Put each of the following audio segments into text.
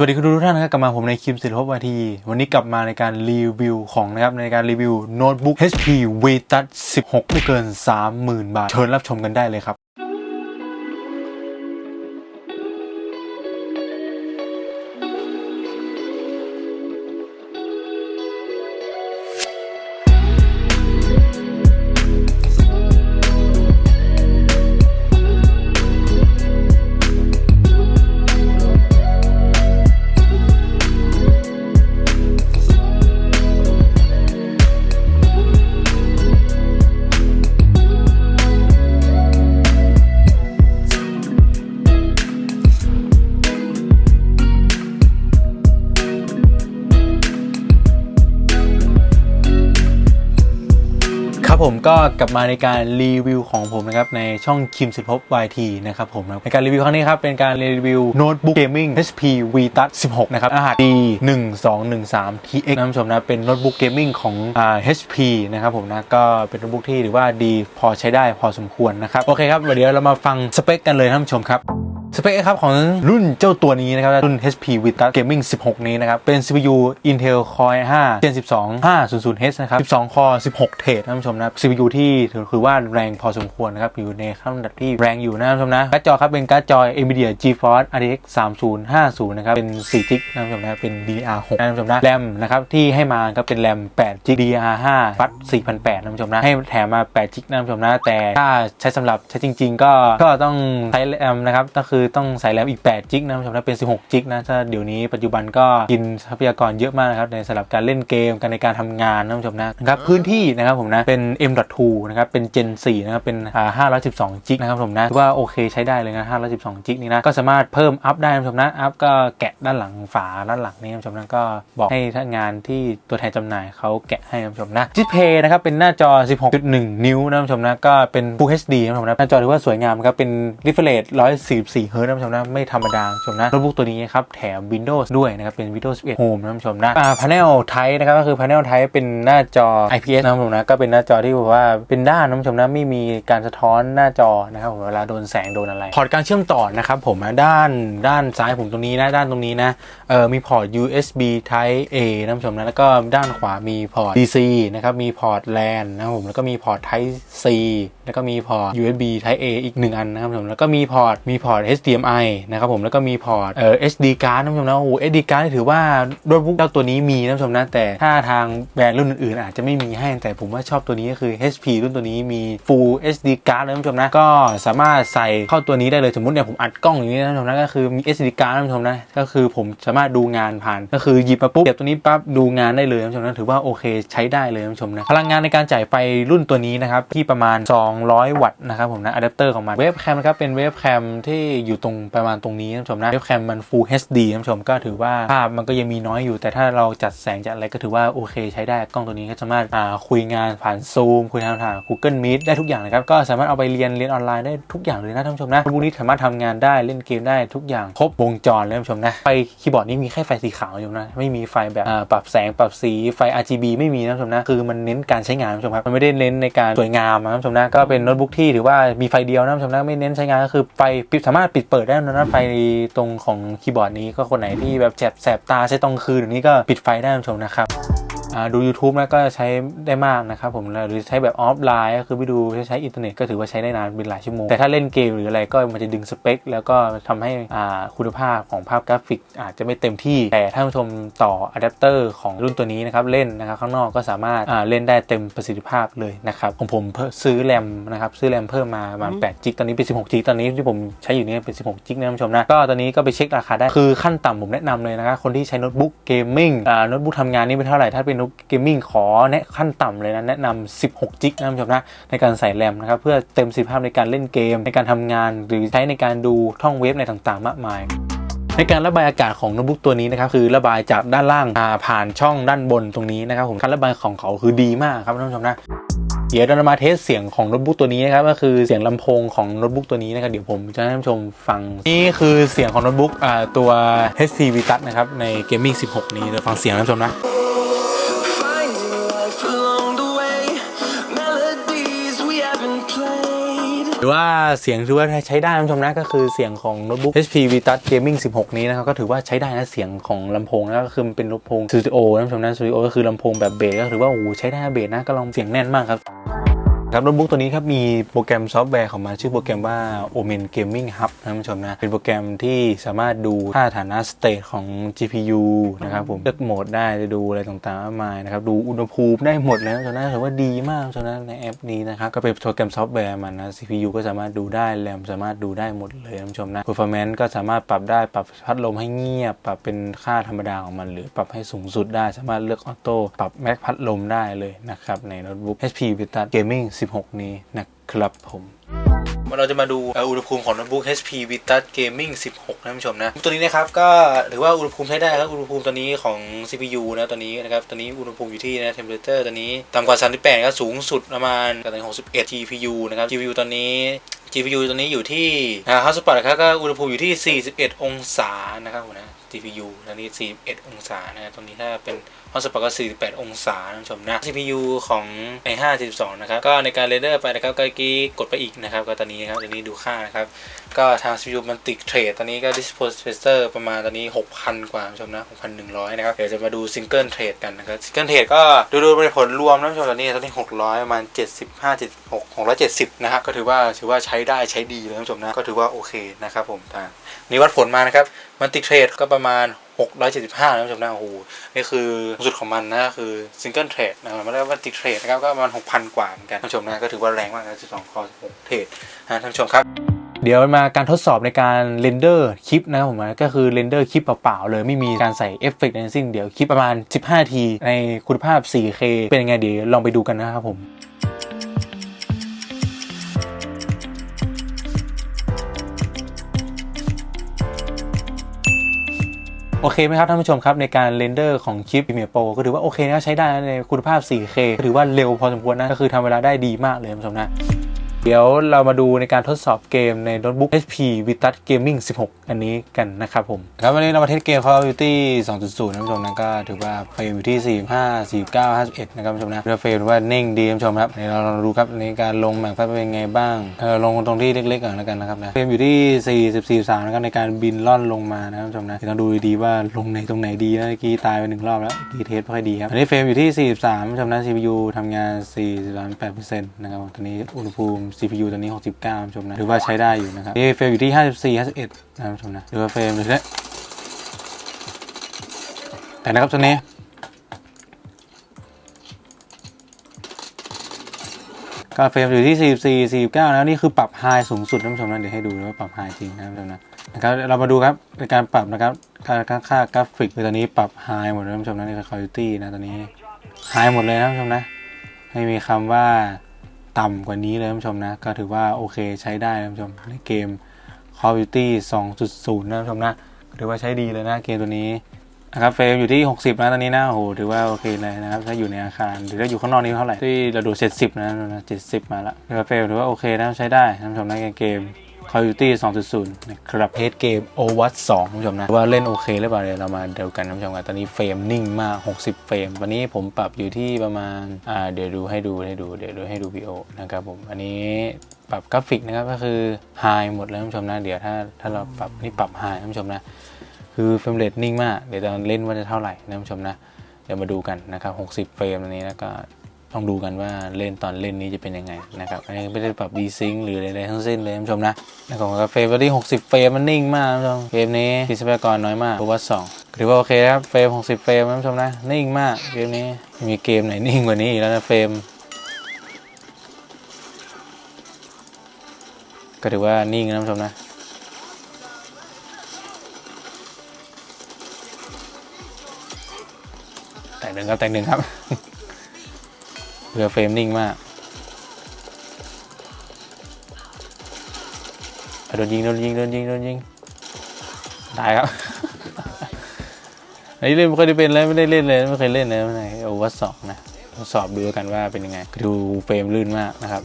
สวัสดีคุณทุกท่านนะครับกลับมาผมในคิมศิลปวัทีวันนี้กลับมาในการรีวิวของนะครับในการรีวิวโน้ตบุ๊ก HP Vtus 16 ไม่เกิน 30,000 บาท เชิญรับชมกันได้เลยครับ ครับผมก็กลับมาในการรีวิวของผมนะครับในช่องคิมสิทธิภพ YT นะครับผมนะในการรีวิวครั้งนี้ครับเป็นการรีวิวโน้ตบุ๊กเกมมิ่ง HP VTouch 16 นะครับรหัส D 1 2 1 3 TX นะท่านผู้ชมนะเป็นโน้ตบุ๊กเกมมิ่งของอ่า HP นะครับผมนะก็เป็นโน้ตบุ๊กที่ถือว่าดีพอใช้ได้พอสมควรนะครับ โอเคครับเดี๋ยวเรามาฟังสเปคกันเลยท่านผู้ชมครับ สเปคครับของรุ่นเจ้าตัวนี้นะครับ รุ่น HP VTouch Gaming 16 นี้นะครับ เป็น CPU Intel Core i5 Gen 12 500H นะครับ 12 Core 16 เทรดท่านผู้ชมนะครับ CPU ที่ถือว่าแรงพอสมควรนะครับ อยู่ในขั้นระดับที่แรงอยู่นะท่านผู้ชมนะการ์ดจอครับ เป็นการ์ดจอ NVIDIA GeForce RTX 3050 นะครับ เป็น4 g b นะท่านผู้ชมนะเป็น DDR6 นะท่านผู้ชมนะแรมนะครับ ที่ให้มาก็เป็นแรม8 g b DDR5 ฟัด4008ท่านผู้ชมนะ ให้แถมมา8 g b นะท่านผู้ชมนะ แต่ถ้าใช้สำหรับใช้จริง ๆ ก็ก็ต้องใช้แรมนะครับก็คือต้องใส่แรมอีก8 g b นะท่านผู้ชมนะเป็น 16 g b นะถ้าเดี๋ยวนี้ปัจจุบันก็กินทรัพยากรเยอะมากนะครับในสำหรับการเล่นเกมการในการทำงานนะท่านผู้ชมนะครับพื้นที่นะครับผมนะเป็น M.2 นะครับเป็น Gen 4นะครับเป็นอ่า512 g b นะครับผมนะถือว่าโอเคใช้ได้เลยนะ512 g b นี่นะก็สามารถเพิ่มอัพได้นะท่านผู้ชมนะอัพก็แกะด้านหลังฝาด้านหลังนี่ท่านผู้ชมนะก็บอกให้ท่านงานที่ตัวแทนจำหน่ายเขาแกะให้ท่านผู้ชมนะดิสเพย์นะครับเป็นหน้าจอ 16.1 นิ้วนะท่านผู้ชมนะก็เป็น Full HD นะท่านผู้ชมนะหน้าจอถือว่าสวยงามครับเป็น refresh 144 Hz นะท่านผู้ชมนะไม่ธรรมดาผู้ชมนะโน้ตบุ๊กตัวนี้ครับแถม Windows ด้วยนะครับเป็น Windows 11 Home นะท่านผู้ชมนะอ่า panel type นะครับก็คือ panel type เป็นหน้าจอ IPS นะท่านผู้ชมนะก็เป็นหน้าจอที่แบบว่าเป็นด้านนะท่านผู้ชมนะไม่มีการสะท้อนหน้าจอนะครับผมเวลาโดนแสงโดนอะไรพอร์ตการเชื่อมต่อนะครับผมนะด้านด้านซ้ายผมตรงนี้นะด้านตรงนี้นะเออมีพอร์ต USB Type A นะท่านผู้ชมนะแล้วก็ด้านขวามีพอร์ต DC นะครับมีพอร์ต LAN นะครับผมแล้วก็มีพอร์ต Type C แล้วก็มีพอร์ต USB Type A อีกหนึ่งอันนะครับผมแล้วก็มีพอร์ตมีพอร์ต HDMI นะครับผมแล้วก็มีพอร์ตเอ่อ SD card นะท่านผู้ชมนะโอ้โห SD card ถือว่าโน้ตบุ๊กเจ้าตัวนี้มีนะท่านผู้ชมนะแต่ถ้าทางแบรนด์รุ่นอื่นๆอาจจะไม่มีให้แต่ผมว่าชอบตัวนี้ก็คือ HP รุ่นตัวนี้มี Full SD card นะท่านผู้ชมนะก็สามารถใส่เข้าตัวนี้ได้เลยสมมติเนี่ยผมอัดกล้องอย่างนี้นะท่านผู้ชมนะก็คือมี SD card นะท่านผู้ชมนะก็คือผมสามารถดูงานผ่านก็คือหยิบมาปุ๊บเก็บตัวนี้ปั๊บดูงานได้เลยท่านผู้ชมนะถือว่าโอเคใช้ได้เลยท่านผู้ชมนะพลังงานในการจ่ายไฟรุ่นตัวนี้นะครับที่ประมาณ 200 วัตต์นะครับผมนะอะแดปเตอร์ของมันเวฟแคมนะครับเป็นเวฟแคมที่อยู่ตรงประมาณตรงนี้ท่านผู้ชมนะเวฟแคมมัน Full HD ท่านผู้ชมก็ถือว่าภาพมันก็ยังมีน้อยอยู่ แต่ถ้าเราจัดแสงจัดอะไรก็ถือว่าโอเคใช้ได้ กล้องตัวนี้ก็สามารถคุยงานผ่านซูมคุยทางผ่าน Google Meet ได้ทุกอย่างนะครับ ก็สามารถเอาไปเรียนเรียนออนไลน์ได้ทุกอย่างเลยนะท่านผู้ชมนะพวกนี้สามารถทำงานได้เล่นเกมได้ทุกอย่างครบวงจรเลยท่านผู้ชมนะไฟคีย์บอร์ดนี้มีแค่ไฟสีขาวอยู่นะไม่มีไฟแบบปรับแสงปรับสีไฟ RGB ไม่มีนะท่านผู้ชมนะคือมันเน้นการใช้งานท่านผู้ชมครับมันไม่ได้เน้นในการสวยงามนะท่านผู้ชมนะก็เป็นโน้ตบุ๊กที่ถือว่ามีไฟเดียวนะท่านผู้ชมนะไม่เน้นใช้งานก็คือไฟปิดสามารถปิดเปิดได้นะไฟตรงของคีย์บอร์ดนี้ก็คนไหนที่แบบแสบแสบตาใช้ตรงคืนอย่างนี้ก็ปิดไฟได้ท่านผู้ชมนะครับ ดู YouTube นะก็ใช้ได้มากนะครับผมหรือใช้แบบออฟไลน์ก็คือไปดูใช้อินเทอร์เน็ตก็ถือว่าใช้ได้นานเป็นหลายชั่วโมง แต่ถ้าเล่นเกมหรืออะไรก็มันจะดึงสเปค แล้วก็ทำให้อ่าคุณภาพของภาพกราฟิกอาจจะไม่เต็มที่ แต่ถ้าผู้ชมต่ออะแดปเตอร์ของรุ่นตัวนี้นะครับเล่นนะครับข้างนอกก็สามารถอ่าเล่นได้เต็มประสิทธิภาพเลยนะครับของผมเพิ่มซื้อแรมนะครับซื้อแรมเพิ่มมาประมาณ8จิกตอนนี้เป็น 16จิกตอนนี้ที่ผมใช้อยู่นี่เป็น 16จิกนะท่านผู้ชมนะก็ตอนนี้ก็ไปเช็คราคาได้คือขั้นต่ำผมแนะนำเลยนะครับคนที่ใช้โน้ตบุ๊กเกมมิ่งโน้ตบุ๊กทำงานนี่เป็นเท่าไหร่ถ้าเป็นโน้ตเกมมิ่งขอแนะขั้นต่ำเลยนะ แนะนำ 16 จิกนะท่านผู้ชมนะ ในการใส่แรมนะครับ เพื่อเต็มสิทธิภาพในการเล่นเกม ในการทำงาน หรือใช้ในการดูท่องเว็บในต่างๆ มากมายในการระบายอากาศของโน้ตบุ๊กตัวนี้นะครับคือระบายจากด้านล่างาผ่านช่องด้านบนตรงนี้นะครับผมการระบายของเขาคือดีมากครับท่านผู้ชมนะเดี๋ยวเรามาเทสเสียงของโน้ตบุ๊กตัวนี้นะครับก็คือเสียงลำโพงของโน้ตบุ๊กตัวนี้นะครับเดี๋ยวผมจะให้ท่านผู้ชมฟังนี่คือเสียงของโน้ตบุ๊กตัว HP Vitas นะครับใน Gaming 16 นี้เดี๋ยวฟังเสียงท่านผู้ชมนะ รือว่าเสียงถือว่าใช้ได้ท่านผู้ชมนะก็คือเสียงของโน้ตบุ๊ก HP Vitas Gaming 16 นี้นะครับก็ถือว่าใช้ได้นะเสียงของลำโพงนะก็คือมันเป็นลำโพงสตูดิโอท่านผู้ชมนะสตูดิโอก็คือลำโพงแบบเบสก็ถือว่าโอ้ใช้ได้นะเบสนะก็ลองเสียงแน่นมากครับ ครับโน้ตบุ๊กตัวนี้ครับมีโปรแกรมซอฟต์แวร์ของมันชื่อโปรแกรมว่า Omen Gaming Hub นะท่านผู้ชมนะ เป็นโปรแกรมที่สามารถดูค่าฐานะสเตทของ GPU นะครับผมเลือกโหมดได้จะดูอะไรต่างๆมากมายนะครับ ดูอุณหภูมิได้หมดเลยนะท่านผู้ชมนะถือว่าดีมากท่านผู้ชมนะในแอปนี้นะครับ ก็เป็นโปรแกรมซอฟต์แวร์มันนะ CPU ก็สามารถดูได้แรมสามารถดูได้หมดเลยท่านผู้ชมนะ performance ก็สามารถปรับได้ปรับพัดลมให้เงียบ ปรับเป็นค่าธรรมดาของมัน หรือปรับให้สูงสุดได้สามารถเลือกออโต้ปรับแม็กพัดลมได้เลยนะครับในโน้ตบุ๊ก HP Vitas Gaming 16 นี้นะครับผมเราจะมาดูอุณหภูมิของโน้ตบุ๊ก HP Vitas Gaming 16 นะท่านผู้ชมนะ ตัวนี้นะครับก็ถือว่าอุณหภูมิใช้ได้ครับอุณหภูมิตัวนี้ของ CPU นะตัวนี้นะครับตัวนี้อุณหภูมิอยู่ที่นะ temperature ตัวนี้ต่ำกว่า 38ก็สูงสุดประมาณกัน61 GPU นะครับ GPU ตัวนี้ GPU ตัวนี้อยู่ที่นะ Hotspot นะครับก็อุณหภูมิอยู่ที่ 41 องศานะครับผมนะ GPU ตัวนี้ 41 องศานะตัวนี้ถ้าเป็น Hotspot ก็48 องศาท่านผู้ชมนะ CPU ของ i5 72นะครับ ก็ในการเรนเดอร์ไปนะครับก็กี้กดไปอีกนะครับ ก็ตอนนี้นะครับตัวนี้ดูค่านะครับ ก็ทาง CPU มันติดเทรด ตอนนี้ก็ Disposer ประมาณตอนนี้ 6,000 กว่าท่านผู้ชมนะ 6,100 นะครับ เดี๋ยวจะมาดูซิงเกิลเทรดกันนะครับซิงเกิลเทรดก็ดูดูเป็นผลรวมนะท่านผู้ชมตอนนี้ตอนนี้ 600 ประมาณ 75 76 670 นะครับ ก็ถือว่าถือว่าใช้ได้ใช้ดีเลยท่านผู้ชมนะ ก็ถือว่าโอเคนะครับผมทางนี่วัดผลมานะครับมันติดเทรดก็ประมาณ 675นะท่านผู้ชมนะโอ้โหนี่คือสุดของมันนะคือซิงเกิลเทรดนะมันเรียกว่าติเทรดนะครับก็ประมาณ6,000 กว่าเหมือนกันท่านผู้ชมนะก็ถือว่าแรงมากนะ12คอ6เทรดนะท่านผู้ชมครับเดี๋ยวมาการทดสอบในการเรนเดอร์คลิปนะครับผมนะก็คือเรนเดอร์คลิปเปล่าๆเลยไม่มีการใส่เอฟเฟกต์ทั้งสิ้นเดี๋ยวคลิปประมาณ 15 ที ในคุณภาพ 4K เป็นยังไงเดี๋ยวลองไปดูกันนะครับผม โอเคไหมครับท่านผู้ชมครับในการเรนเดอร์ของคลิป Premiere Pro ก็ถือว่าโอเคนะใช้ได้ในคุณภาพ 4K ถือว่าเร็วพอสมควรนะก็คือทำเวลาได้ดีมากเลยท่านผู้ชมนะ เดี๋ยวเรามาดูในการทดสอบเกมในโน้ตบุ๊ก HP Vitas Gaming 16 อันนี้กันนะครับผม ครับวันนี้เรามาเทสเกม Call of Duty 2.0 นะท่านผู้ชมนะก็ถือว่าเฟรมอยู่ที่ 45 49 51 นะครับท่านผู้ชมนะเฟรมถือว่าเน่งดีท่านผู้ชมครับเดี๋ยวเราลองดูครับในการลงแมปเป็นไงบ้างเออลงตรงที่เล็กๆก่อนแล้วกันนะครับนะเฟรมอยู่ที่ 44 3นะครับในการบินล่อนลงมานะครับท่านผู้ชมนะเดี๋ยวต้องดูดีๆว่าลงในตรงไหนดีนะเมื่อกี้ตายไปหนึ่งรอบแล้วกี้เทสไม่ค่อยดีครับอันนี้เฟรมอยู่ที่ 43ท่านผู้ชมนะ CPU ทำงาน 43.8%นะครับตอนนี้อุณหภูมิ CPU ตอนนี้ 69ท่านผู้ชมนะถือว่าใช้ได้อยู่นะครับเฟรมอยู่ที่ 54 51นะครับท่านผู้ชมนะหรือว่าเฟรมอยู่ที่แต่นะครับตัวนี้ก็เฟรมอยู่ที่ 44 49 แล้วนี่คือปรับไฮสูงสุดท่านผู้ชมนะเดี๋ยวให้ดูว่าปรับไฮจริงนะท่านผู้ชมนะนะครับเรามาดูครับในการปรับนะครับค่าค่าค่ากราฟิกคือตอนนี้ปรับไฮหมดเลยท่านผู้ชมนะในคือ quality นะตอนนี้ไฮหมดเลยนะท่านผู้ชมนะไม่มีคำว่า ต่ำกว่านี้เลยท่านผู้ชมนะ ก็ถือว่าโอเคใช้ได้ท่านผู้ชมในเกม Call of Duty 2.0นะท่านผู้ชมนะถือว่าใช้ดีเลยนะเกมตัวนี้นะครับเฟรมอยู่ที่ 60 นะตอนนี้นะโอ้โหถือว่าโอเคเลยนะครับถ้าอยู่ในอาคารหรือถ้าอยู่ข้างนอกนี่เท่าไหร่ที่เราดู70 นะนะ70มาละถือว่าเฟรมถือว่าโอเคนะใช้ได้ท่านผู้ชมนะเกม Call of Duty 2.0 นะครับเพจเกม Overwatch 2ผู้ชมนะ ว่าเล่นโอเคหรือเปล่าเดี๋ยวเรามาเดูกันท่านผู้ชมกันตอนนี้เฟรมนิ่งมาก 60 เฟรม วันนี้ผมปรับอยู่ที่ประมาณ อ่า เดี๋ยวดูให้ดูให้ดู เดี๋ยวดูให้ดูวิดีโอนะครับผม อันนี้ปรับกราฟิกนะครับ ก็คือไฮหมดแล้วผู้ชมนะ เดี๋ยวถ้าถ้าเราปรับนี่ปรับไฮท่านผู้ชมนะ คือเฟรมเรทนิ่งมาก เดี๋ยวตอนเล่นว่าจะเท่าไหร่นะผู้ชมนะ เดี๋ยวมาดูกันนะครับ 60 เฟรมอันนี้แล้วก็ ต้องดูกันว่าเล่นตอนเล่นนี้จะเป็นยังไงนะครับอันนี้ไม่ได้ปรับดีซิงหรืออะไรทั้งสิ้นเลยท่านผู้ชมนะนะครับเฟรมที่60 เฟรมมันนิ่งมากท่านผู้ชมเกมนี้มีทรัพยากรน้อยมากเพราะว่า2ถือว่าโอเคครับเฟรม 60 เฟรมท่านผู้ชมนะนิ่งมากเกมนี้มีเกมไหนนิ่งกว่านี้อีกแล้วนะเฟรมก็ถือว่านิ่งนะท่านผู้ชมนะแต่งหนึ่งครับแต่งหนึ่งครับ เรือเฟรมนิ่งมากอะโดนยิงโดนยิงโดนยิงโดนยิงตายครับอันนี้เล่นไม่เคยได้เป็นเลยไม่ได้เล่นเลยไม่เคยเล่นเลยไม่เคยโอเวอร์สองนะทดสอบดูกันว่าเป็นยังไง ดูเฟรมลื่นมากนะครับ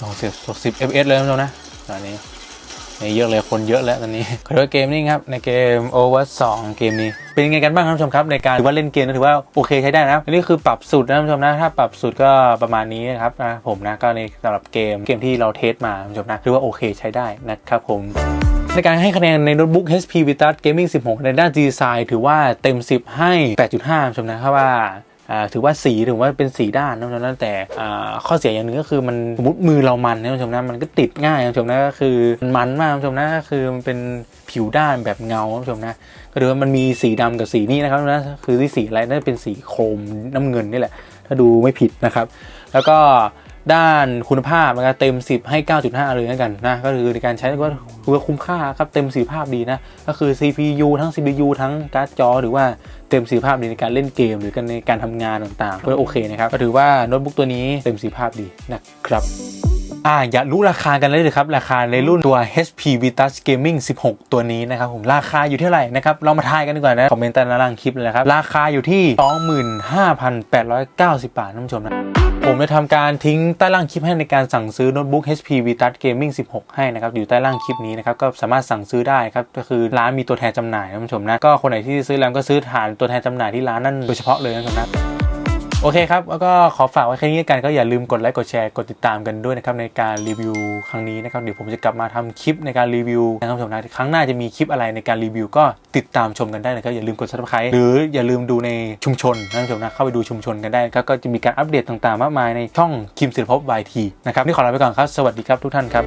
ลองเสียบสิบ fps เลยนะผู้ชมนะตอนนี้ใน เยอะเลยคนเยอะแล้วตอนนี้ขอโทษเกมนี้ครับในเกม Over 2 เกมนี้ เป็นยังไงกันบ้างครับท่านผู้ชมครับในการถือว่าเล่นเกมนะถือว่าโอเคใช้ได้นะครับอันนี้คือปรับสุดนะท่านผู้ชมนะถ้าปรับสุดก็ประมาณนี้นะครับนะผมนะก็ในสำหรับเกมเกมที่เราเทสมาท่านผู้ชมนะถือว่าโอเคใช้ได้นะครับผมในการให้คะแนนในโน้ตบุ๊ก HP Vitas Gaming 16 ในด้านดีไซน์ถือว่าเต็ม 10 ให้ 8.5ท่านผู้ชมนะครับว่า ถือว่าสีถือว่าเป็นสีด้านนะท่านผู้ชมนะแต่ข้อเสียอย่างหนึ่งก็คือมันสมมติมือเรามันนะท่านผู้ชมนะมันก็ติดง่ายท่านผู้ชมนะก็คือมันมันมากท่านผู้ชมนะก็คือมันเป็นผิวด้านแบบเงาท่านผู้ชมนะก็ถือว่ามันมีสีดำกับสีนี้นะครับนะคือที่สีอะไรนั่นเป็นสีโครมน้ำเงินนี่แหละ ถ้าดูไม่ผิดนะครับ แล้วก็ ด้านคุณภาพนะครับเต็ม 10 ให้ 9.5 เลยแล้วกันนะก็คือในการใช้ก็ถือว่าคุ้มค่าครับเต็มสีภาพดีนะก็คือ CPU ทั้ง CPU ทั้งการ์ดจอ หรือว่าเต็มสีภาพดีในการเล่นเกม หรือกันในการทำงานต่างๆ ก็โอเคนะครับก็ถือว่าโน้ตบุ๊กตัวนี้เต็มสีภาพดีนะครับอ่าอยากรู้ราคากันเลยเลยครับ ราคาในรุ่นตัว HP Vitas Gaming 16 ตัวนี้นะครับผมราคาอยู่เท่าไหร่นะครับเรามาทายกันดีกว่านะคอมเมนต์ใต้ด้านล่างคลิปเลยนะครับราคาอยู่ที่ 25,890 บาทท่านผู้ชมนะ ผมจะทำการทิ้งใต้ล่างคลิปให้ในการสั่งซื้อโน้ตบุ๊ก HP Vitas Gaming 16 ให้นะครับ อยู่ใต้ล่างคลิปนี้นะครับ ก็สามารถสั่งซื้อได้ครับ ก็คือร้านมีตัวแทนจำหน่ายนะท่านผู้ชมนะ ก็คนไหนที่ซื้อแล้วก็ซื้อฐานตัวแทนจำหน่ายที่ร้านนั่นโดยเฉพาะเลยนะท่านผู้ชมนะ โอเคครับ แล้วก็ขอฝากไว้แค่นี้กันก็อย่าลืมกดไลค์กดแชร์กดติดตามกันด้วยนะครับในการรีวิวครั้งนี้นะครับเดี๋ยวผมจะกลับมาทำคลิปในการรีวิวนะครับผู้ชมนะครั้งหน้าจะมีคลิปอะไรในการรีวิว ก็ติดตามชมกันได้นะครับอย่าลืมกด subscribe หรืออย่าลืมดูในชุมชนนะท่านผู้ชมนะเข้าไปดูชุมชนกันได้ครับก็จะมีการอัปเดตต่างๆ มากมายในช่องคิมศิลปภพ YT นะครับนี่ขอลาไปก่อนครับสวัสดีครับทุกท่านครับ